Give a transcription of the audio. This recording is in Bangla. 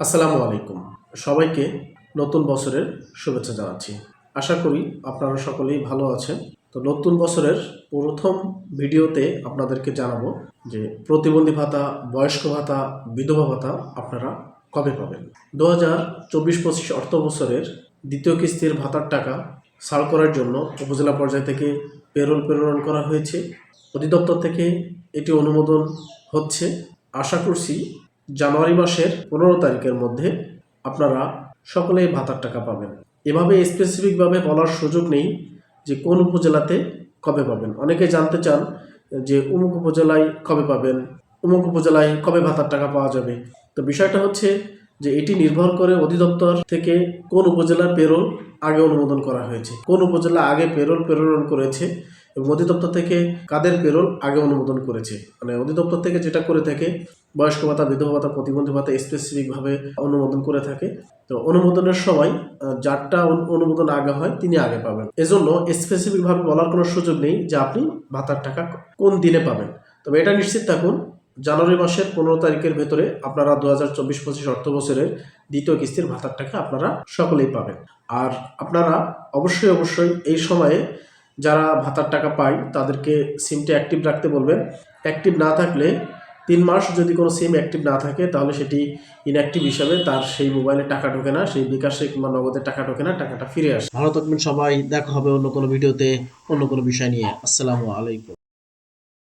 আসসালামু আলাইকুম। সবাইকে নতুন বছরের শুভেচ্ছা জানাচ্ছি। আশা করি আপনারা সকলেই ভালো আছেন। তো নতুন বছরের প্রথম ভিডিওতে আপনাদেরকে জানাব যে প্রতিবন্ধী ভাতা, বয়স্ক ভাতা, বিধবা ভাতা আপনারা কবে পাবেন? দু হাজার চব্বিশ পঁচিশ অর্থ বছরের দ্বিতীয় কিস্তির ভাতার টাকা ছাড় করার জন্য উপজেলা পর্যায় থেকে পেরোল প্রেরণ করা হয়েছে। অধিদপ্তর থেকে এটি অনুমোদন হচ্ছে। আশা করছি জানুয়ারি মাসের পনেরো তারিখের মধ্যে আপনারা সকলেই ভাতার টাকা পাবেন। এভাবে স্পেসিফিকভাবে বলার সুযোগ নেই যে কোন উপজেলাতে কবে পাবেন। অনেকে জানতে চান যে অমুক উপজেলায় কবে পাবেন, অমুক উপজেলায় কবে ভাতার টাকা পাওয়া যাবে। তো বিষয়টা হচ্ছে যে এটি নির্ভর করে অধিদপ্তর থেকে কোন উপজেলার পেরোল আগে অনুমোদন করা হয়েছে, কোন উপজেলা আগে পেরোল প্রেরণ করেছে এবং অধিদপ্তর থেকে কাদের পেরোল আগে অনুমোদন করেছে। মানে অধিদপ্তর থেকে যেটা করে থাকে, বয়স্ক ভাতা, বিধবা ভাতা, প্রতিবন্ধী ভাতা স্পেসিফিকভাবে অনুমোদন করে থাকে। তো অনুমোদনের সময় যারটা অনু- অনুমোদন আগে হয়, তিনি আগে পাবেন। এজন্য স্পেসিফিকভাবে বলার কোনো সুযোগ নেই যে আপনি ভাতার টাকা কোন দিনে পাবেন। তবে এটা নিশ্চিত থাকুন জানুয়ারি মাসের পনেরো তারিখের ভেতরে আপনারা দু হাজার চব্বিশ পঁচিশ অর্থ বছরের দ্বিতীয় কিস্তির ভাতার টাকা আপনারা সকলেই পাবেন। আর আপনারা অবশ্যই অবশ্যই এই সময়ে যারা ভাতার টাকা পায়, তাদেরকে সিমটি অ্যাক্টিভ রাখতে বলবেন। অ্যাক্টিভ না থাকলে তিন মাস যদি কোনো সিম অ্যাক্টিভ না থাকে, তাহলে সেটি ইনঅ্যাক্টিভ হিসাবে তার সেই মোবাইলে টাকা ঢোকে না, সেই বিকাশে কিংবা নগদে টাকা ঢোকে না, টাকাটা ফিরে আসে। ভালো থাকবেন সবাই, দেখা হবে অন্য কোনো ভিডিওতে অন্য কোনো বিষয় নিয়ে। আসসালামু আলাইকুম।